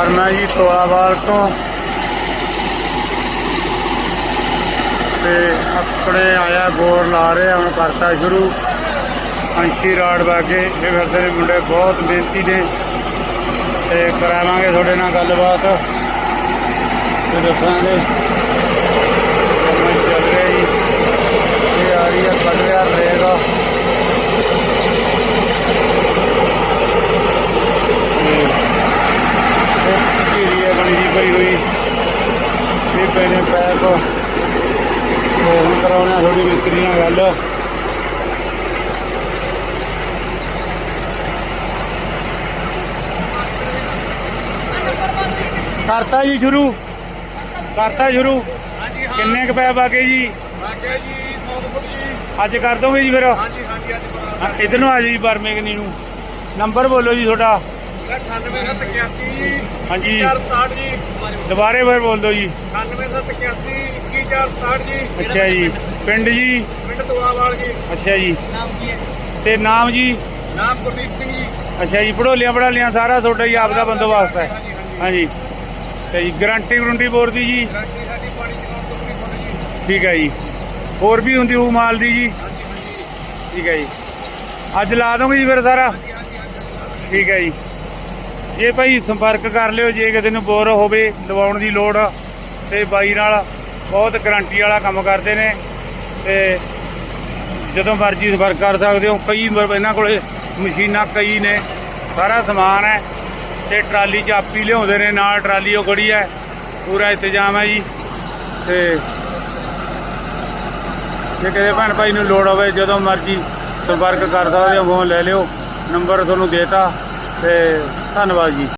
Farm ਹੈ ਜੀ ਤੋਲਾਵਾਲ ਤੋਂ। ਤੇ ਆਪਣੇ ਆਇਆ ਗੋਰ ਲਾ ਰਹੇ ਹੁਣ ਕਰਤਾ ਸ਼ੁਰੂ। ਅੰਸ਼ੀ ਰਾੜ ਬਾਗੇ, ਇਹ ਫਿਰਦੇ ਨੇ ਮੁੰਡੇ ਬਹੁਤ ਬੇਨਤੀ ਨੇ। ਤੇ ਕਰਾਵਾਂਗੇ ਤੁਹਾਡੇ ਨਾਲ ਗੱਲਬਾਤ। ਤੇ ਦੱਸਾਂਗੇ ਕੰਮ ਚੱਲ ਰਿਹਾ ਜੀ ਇਹ ਆ ਰਹੀ ਹੈ ਕੱਢ ਰਿਹਾ ਰਹੇਗਾ ਧੀਰੀ ਹੈ ਬਣੀ ਦੀ ਪਈ ਹੋਈ। ਇਹ ਨੇ ਪੈਪ ਹੁਣ ਕਰਾਉਣਾ ਥੋੜੀ ਮਿਸਤਰੀ ਨਾਲ ਗੱਲ। ਕਰਤਾ ਜੀ ਸ਼ੁਰੂ। ਕਰਤਾ ਸ਼ੁਰੂ। ਹਾਂਜੀ ਹਾਂ। ਕਿੰਨੇ ਕੁ ਪੈਪ ਆ ਗਏ ਜੀ? ਬਾਕਿਆ ਜੀ 100 ਫੁੱਟ ਜੀ। ਅੱਜ ਕਰ ਦੋਗੇ ਜੀ ਫਿਰ? ਹਾਂਜੀ ਹਾਂਜੀ ਅੱਜ ਇੱਧਰ ਨੂੰ ਆ ਜੀ ਬਰਮੇਗਨੀ ਨੂੰ। ਨੰਬਰ ਬੋਲੋ ਜੀ ਤੁਹਾਡਾ। 98781 ਜੀ ਹਾਂਜੀ। 2467 ਜੀ ਦੁਬਾਰੇ ਫਿਰ ਬੋਲ ਦਿਓ ਜੀ। 98781 21467 ਜੀ ਅੱਛਾ ਜੀ। ਪਿੰਡ ਜੀ? ਪਿੰਡ ਦੁਆਵਾਲ ਜੀ। ਅੱਛਾ ਜੀ। ਨਾਮ ਕੀ ਹੈ? ਤੇ ਨਾਮ ਜੀ? ਨਾਮ ਗੁਰਦੀਪ ਸਿੰਘ ਜੀ। ਅੱਛਾ ਜੀ ਪੜੋਲੀਆਂ ਪੜਾਲੀਆਂ ਸਾਰਾ ਤੁਹਾਡਾ ਹੀ ਆਪ ਦਾ ਬੰਦੋਬਸਤ ਹੈ। ਹਾਂਜੀ ਤੇ ਜੀ ਗਰੰਟੀ ਗਰੰਟੀ ਬੋਰ ਦੀ ਜੀ? ਗਾਰੰਟੀ ਸਾਡੀ ਪਾਣੀ ਚਲਾਉਣ ਤੋਂ ਨਹੀਂ ਹੋਣੀ ਜੀ। ਠੀਕ ਹੈ ਜੀ। ਹੋਰ ਵੀ ਹੁੰਦੀ ਉਹ ਮਾਲ ਦੀ ਜੀ? ਠੀਕ ਹੈ ਜੀ। ਅੱਜ ਲਾ ਦੋਗੇ ਜੀ ਫਿਰ ਸਾਰਾ? ਠੀਕ ਹੈ ਜੀ। ਜੇ ਭਾਈ ਸੰਪਰਕ ਕਰ ਲਿਓ, ਜੇ ਕਿਸੇ ਨੂੰ ਬੋਰ ਹੋਵੇ ਲਵਾਉਣ ਦੀ ਲੋੜ ਤੇ ਬਾਈ ਨਾਲ ਬਹੁਤ ਗਰੰਟੀ ਵਾਲਾ ਕੰਮ ਕਰਦੇ ਨੇ। ਤੇ ਜਦੋਂ ਮਰਜ਼ੀ ਸੰਪਰਕ ਕਰ ਸਕਦੇ ਹੋ। ਕਈ ਇਹਨਾਂ ਕੋਲੇ ਮਸ਼ੀਨਾਂ ਕਈ ਨੇ, ਸਾਰਾ ਸਮਾਨ ਹੈ। ਤੇ ਟਰਾਲੀ ਚ ਆਪੀ ਲਿਆਉਂਦੇ ਨੇ, ਨਾਲ ਟਰਾਲੀ ਉਹ ਖੜੀ ਹੈ। ਪੂਰਾ ਇੰਤਜ਼ਾਮ ਹੈ ਜੀ। ਤੇ ਜੇ ਕਿਸੇ ਭੈਣ ਭਾਈ ਨੂੰ ਲੋੜ ਹੋਵੇ, ਜਦੋਂ ਮਰਜ਼ੀ ਸੰਪਰਕ ਕਰ ਸਕਦੇ ਹੋ, ਫੋਨ ਲੈ ਲਿਓ। ਨੰਬਰ ਤੁਹਾਨੂੰ ਦੇਤਾ। ਤੇ ਧੰਨਵਾਦ ਜੀ।